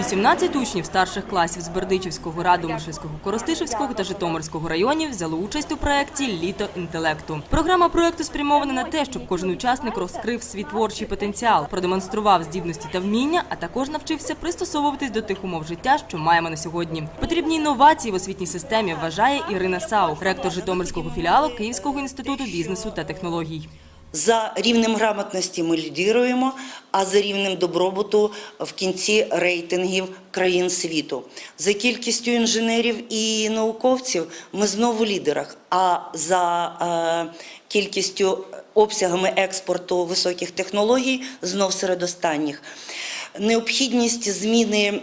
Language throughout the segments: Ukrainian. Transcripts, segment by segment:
18 учнів старших класів з Бердичівського, Радомишльського, Коростишівського та Житомирського районів взяли участь у проєкті Літо інтелекту. Програма проєкту спрямована на те, щоб кожен учасник розкрив свій творчий потенціал, продемонстрував здібності та вміння, а також навчився пристосовуватись до тих умов життя, що маємо на сьогодні. Потрібні інновації в освітній системі, вважає Ірина Саух, ректор Житомирського філіалу Київського інституту бізнесу та технологій. За рівнем грамотності ми лідируємо, а за рівнем добробуту в кінці рейтингів країн світу. За кількістю інженерів і науковців ми знову в лідерах. А за е, кількістю обсягами експорту високих технологій знов серед останніх. Необхідність зміни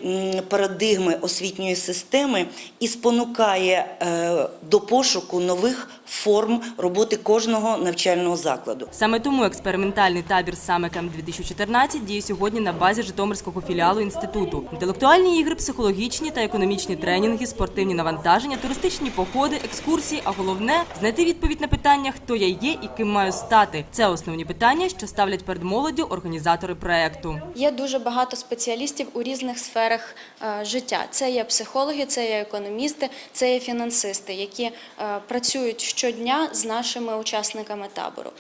парадигми освітньої системи і спонукає е, до пошуку нових форм роботи кожного навчального закладу. Саме тому експериментальний табір Самекам 2014 діє сьогодні на базі Житомирського філіалу інституту. Інтелектуальні ігри, психологічні та економічні тренінги, спортивні навантаження, туристичні походи, екскурсії. А головне знайти відповідь на питання, хто я є і ким маю стати. Це основні питання, що ставлять перед молоддю організатори проекту. Є дуже багато спеціалістів у різних сферах е, життя. Це є психологи, це є економісти, це є фінансисти, які е, працюють щодня з нашими учасниками табору.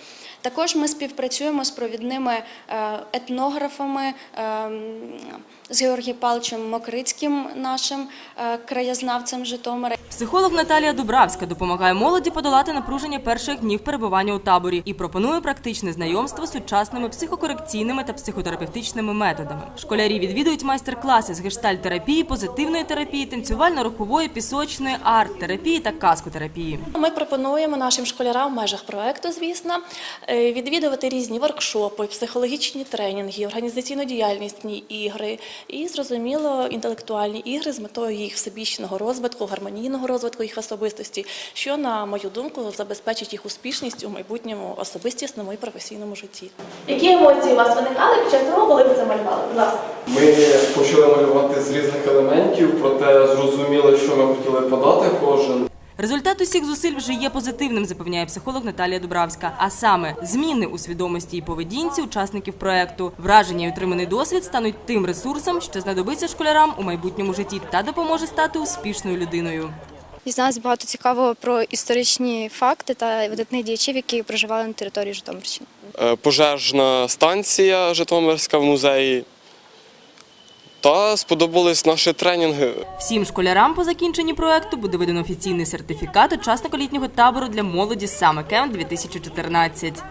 Також ми співпрацюємо з провідними е, етнографами, з Георгієм Павловичем Мокрицьким, нашим краєзнавцем Житомира. Психолог Наталія Дубравська допомагає молоді подолати напруження перших днів перебування у таборі і пропонує практичне знайомство з сучасними психокорекційними та психотерапевтичними методами. Школярі відвідують майстер-класи з гештальт-терапії, позитивної терапії, танцювально-рухової, пісочної, арт-терапії та каскотерапії. Ми пропонуємо нашим школярам в межах проекту, звісно, е, відвідувати різні воркшопи, психологічні тренінги, організаційно-діяльнісні ігри і, зрозуміло, інтелектуальні ігри з метою їх всебічного розвитку, гармонійного розвитку їх особистості, що, на мою думку, забезпечить їх успішність у майбутньому особистісному і професійному житті. Які емоції у вас виникали під час того, коли ви це малювали? Будь ласка. Ми почали малювати з різних елементів, проте зрозуміли, що ми хотіли подати кожен. Результат усіх зусиль вже є позитивним, запевняє психолог Наталія Дубравська. А саме зміни у свідомості і поведінці учасників проекту, враження і отриманий досвід стануть тим ресурсом, що знадобиться школярам у майбутньому житті та допоможе стати успішною людиною. Дізналась багато цікавого про історичні факти та видатних діячів, які проживали на території Житомирщини. Е, Пожежна станція Житомирська в музеї. Та сподобались наші тренінги. Всім школярам по закінченні проекту буде видано офіційний сертифікат учасника літнього табору для молоді саме Кем 2014.